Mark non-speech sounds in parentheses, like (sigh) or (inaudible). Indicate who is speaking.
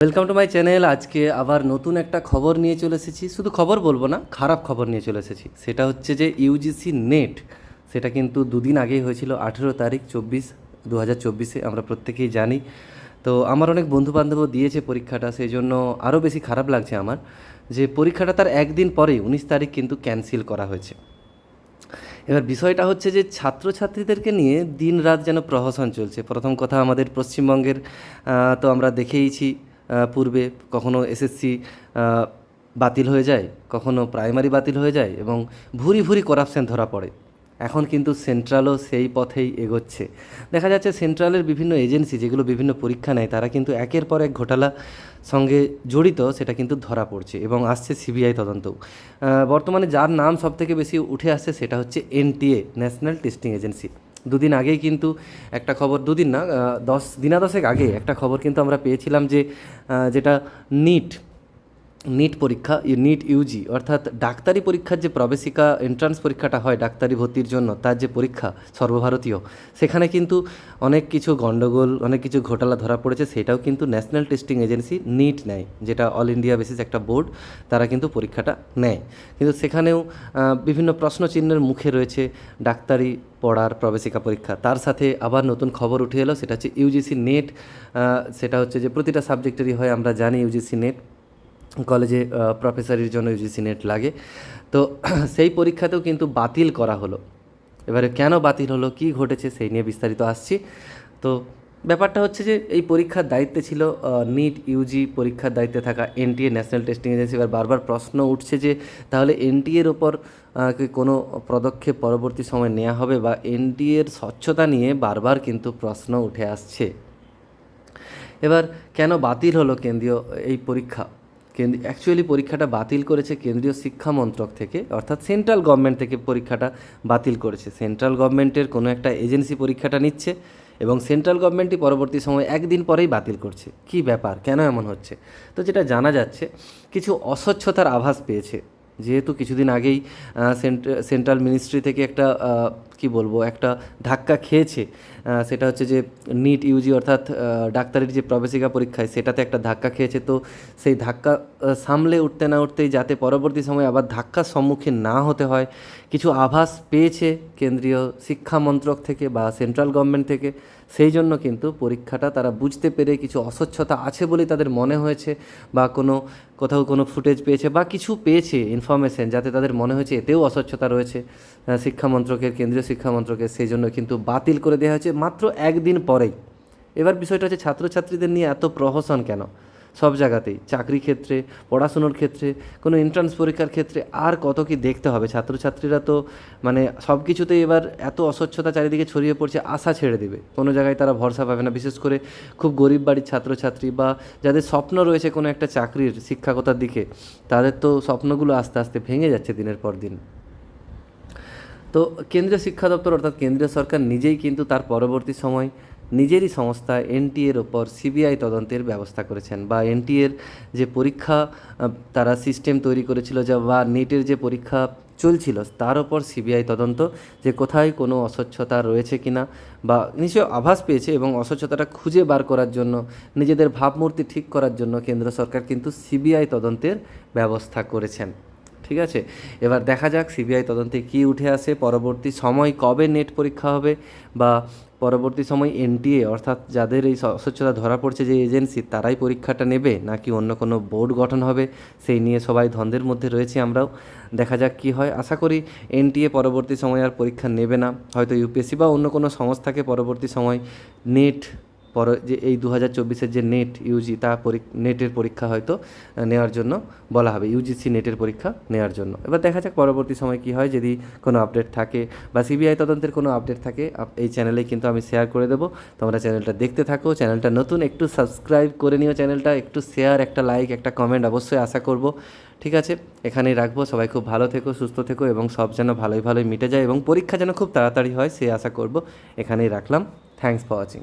Speaker 1: Welcome to my channel আজকে আবার নতুন একটা খবর নিয়ে চলে এসেছি। শুধু খবর বলব না, খারাপ খবর নিয়ে চলে এসেছি। সেটা হচ্ছে যে ইউজিসি নেট সেটা কিন্তু দুদিন আগেই হয়েছিল, আঠেরো তারিখ, চব্বিশ দু হাজার চব্বিশে, আমরা প্রত্যেকেই জানি। তো আমার অনেক বন্ধুবান্ধবও দিয়েছে পরীক্ষাটা, সেই জন্য আরও বেশি খারাপ লাগছে আমার যে পরীক্ষাটা তার একদিন পরেই, উনিশ তারিখ কিন্তু ক্যান্সেল করা হয়েছে। এবার বিষয়টা হচ্ছে যে ছাত্রছাত্রীদেরকে নিয়ে দিন রাত যেন প্রহসন চলছে। প্রথম কথা আমাদের পশ্চিমবঙ্গের তো আমরা দেখেইছি পূর্বে কখনো এসএসসি বাতিল হয়ে যায়, কখনো প্রাইমারি বাতিল হয়ে যায় এবং ভুরি ভুরি করাপশন ধরা পড়ে। এখন কিন্তু সেন্ট্রালও সেই পথেই এগোচ্ছে। দেখা যাচ্ছে সেন্ট্রালের বিভিন্ন এজেন্সি যেগুলো বিভিন্ন পরীক্ষা নেয়, তারা কিন্তু একের পর এক ঘোটালা সঙ্গে জড়িত, সেটা কিন্তু ধরা পড়ছে এবং আসছে সিবিআই তদন্ত বর্তমানে যার নাম সবথেকে বেশি উঠে আসছে সেটা হচ্ছে এনটিএ ন্যাশনাল টেস্টিং এজেন্সি দুদিন আগেই কিন্তু একটা খবর, দুদিন না দশ দিনাদশেক আগে একটা খবর কিন্তু আমরা পেয়েছিলাম যে যেটা নিট নিট পরীক্ষা নিট ইউজি অর্থাৎ ডাক্তারি পরীক্ষার যে প্রবেশিকা এন্ট্রান্স পরীক্ষাটা হয় ডাক্তারি ভর্তির জন্য, তার যে পরীক্ষা সর্বভারতীয়, সেখানে কিন্তু অনেক কিছু গণ্ডগোল, অনেক কিছু ঘোটালা ধরা পড়েছে, সেটাও কিন্তু ন্যাশনাল টেস্টিং এজেন্সি নিট নেয়, যেটা অল ইন্ডিয়া বেসিস একটা বোর্ড তারা কিন্তু পরীক্ষাটা নেয়। কিন্তু সেখানেও বিভিন্ন প্রশ্নচিহ্নের মুখে রয়েছে ডাক্তারি পড়ার প্রবেশিকা পরীক্ষা। তার সাথে আবার নতুন খবর উঠে এলো, সেটা হচ্ছে ইউজিসি নেট সেটা হচ্ছে যে প্রতিটা সাবজেক্টেরই হয়, আমরা জানি ইউজিসি নেট কলেজে প্রফেসরের জন্য ইউজিসি নেট লাগে। তো (clears throat) সেই পরীক্ষাতেও কিন্তু বাতিল করা হলো। এবারে কেন বাতিল হলো, কী ঘটেছে সেই নিয়ে বিস্তারিত আসছি। তো ব্যাপারটা হচ্ছে যে, এই পরীক্ষার দায়িত্বে ছিল নিট ইউজি পরীক্ষার দায়িত্বে থাকা এনটিএ ন্যাশনাল টেস্টিং এজেন্সি এবার বারবার প্রশ্ন উঠছে যে, তাহলে এনটিএর ওপর কোনো পদক্ষেপ পরবর্তী সময় নেওয়া হবে বা এনটিএর স্বচ্ছতা নিয়ে বারবার কিন্তু প্রশ্ন উঠে আসছে। এবার কেন বাতিল হলো কেন্দ্রীয় এই পরীক্ষা? কেন্দ্র অ্যাকচুয়ালি পরীক্ষাটা বাতিল করেছে কেন্দ্রীয় শিক্ষা মন্ত্রক থেকে, অর্থাৎ সেন্ট্রাল গভর্নমেন্ট থেকে পরীক্ষাটা বাতিল করেছে। সেন্ট্রাল গভর্নমেন্টের কোনো একটা এজেন্সি পরীক্ষাটা নিচ্ছে এবং সেন্ট্রাল গভর্নমেন্টই পরবর্তী সময় একদিন পরেই বাতিল করছে। কি ব্যাপার? কেন এমন হচ্ছে? তো যেটা জানা যাচ্ছে, কিছু অস্বচ্ছতার আভাস পেয়েছে। যেহেতু কিছুদিন আগেই সেন্ট্রাল মিনিস্ট্রি থেকে একটা কি বলব, একটা ধাক্কা খেয়েছে। সেটা হচ্ছে যে নিট ইউজি অর্থাৎ ডাক্তারের যে প্রবেশিকা পরীক্ষায় সেটাতে একটা ধাক্কা খেয়েছে। তো সেই ধাক্কা সামলে উঠতে না উঠতেই যাতে পরবর্তী সময় আবার ধাক্কার সম্মুখীন না হতে হয়, কিছু আভাস পেয়েছে কেন্দ্রীয় শিক্ষা মন্ত্রক থেকে বা সেন্ট্রাল গভর্নমেন্ট থেকে। সেই জন্য কিন্তু পরীক্ষাটা তারা বুঝতে পেরে কিছু অস্বচ্ছতা আছে বলেই তাদের মনে হয়েছে বা কোনো, কোথাও কোনো ফুটেজ পেয়েছে বা কিছু পেয়েছে ইনফরমেশন যাতে তাদের মনে হয়েছে এতেও অস্বচ্ছতা রয়েছে। শিক্ষা মন্ত্রকের কেন্দ্রীয় শিক্ষা মন্ত্রকের সেই জন্য কিন্তু বাতিল করে দেওয়া হয়েছে মাত্র একদিন পরেই। এবার বিষয়টা হচ্ছে ছাত্রছাত্রীদের নিয়ে এত প্রহসন কেন? সব জায়গাতেই, চাকরি ক্ষেত্রে, পড়াশুনোর ক্ষেত্রে, কোনো এন্ট্রান্স পরীক্ষার ক্ষেত্রে আর কত কি দেখতে হবে? ছাত্রছাত্রীরা তো মানে সব কিছুতেই এবার এত অস্বচ্ছতা চারিদিকে ছড়িয়ে পড়ছে, আশা ছেড়ে দেবে। কোনো জায়গায় তারা ভরসা পাবে না। বিশেষ করে খুব গরিব বাড়ির ছাত্রছাত্রী বা যাদের স্বপ্ন রয়েছে কোনো একটা চাকরির শিক্ষকতার দিকে, তাদের তো স্বপ্নগুলো আস্তে আস্তে ভেঙে যাচ্ছে দিনের পর দিন। তো কেন্দ্রীয় শিক্ষা দপ্তর অর্থাৎ কেন্দ্রীয় সরকার নিজেই কিন্তু তার পরবর্তী সময় নিজেরই সংস্থা এনটিএর ওপর সিবিআই তদন্তের ব্যবস্থা করেছেন বা এনটিএর যে পরীক্ষা তারা সিস্টেম তৈরি করেছিল যা বা নেটের যে পরীক্ষা চলছিল, তার ওপর সিবিআই তদন্ত যে কোথায় কোনো অস্বচ্ছতা রয়েছে কিনা বা নিশ্চয় আভাস পেয়েছে এবং অস্বচ্ছতাটা খুঁজে বার করার জন্য, নিজেদের ভাবমূর্তি ঠিক করার জন্য কেন্দ্র সরকার কিন্তু সিবিআই তদন্তের ব্যবস্থা করেছেন। ঠিক আছে? এবার দেখা যাক সিবিআই তদন্তে কি উঠে আসে। পরবর্তী সময় কবে নেট পরীক্ষা হবে বা পরবর্তী সময় এনটিএ, অর্থাৎ যাদের এই অস্বচ্ছতা ধরা পড়ছে যে এজেন্সি, তারাই পরীক্ষাটা নেবে নাকি অন্য কোনো বোর্ড গঠন হবে? সেই নিয়ে সবাই দ্বন্দ্বের মধ্যে রয়েছে আমরাও। দেখা যাক কি হয়। আশা করি এনটিএ পরবর্তী সময় আর পরীক্ষা নেবে না। হয়তো ইউপিএসসি বা অন্য কোনো সংস্থাকে পরবর্তী সময় নেট পর যে এই দু হাজার চব্বিশের যে নেট ইউজি তা নেটের পরীক্ষা হয়তো নেওয়ার জন্য বলা হবে ইউজিসি নেটের পরীক্ষা নেওয়ার জন্য। এবার দেখা যাক পরবর্তী সময় কি হয়, যদি কোনো আপডেট থাকে বা সিবিআই তদন্তের কোনো আপডেট থাকে এই চ্যানেলে কিন্তু আমি শেয়ার করে দেবো। তোমরা চ্যানেলটা দেখতে থাকো চ্যানেলটা নতুন, একটু সাবস্ক্রাইব করে নিও চ্যানেলটা একটু শেয়ার একটা লাইক একটা কমেন্ট অবশ্যই আশা করব। ঠিক আছে, এখানেই রাখব, সবাই খুব ভালো থেকো, সুস্থ থেকো এবং সব যেন ভালোই ভালোই মিটে যায় এবং পরীক্ষা যেন খুব তাড়াতাড়ি হয়, সে আশা করব। এখানেই রাখলাম থ্যাংকস ফর ওয়াচিং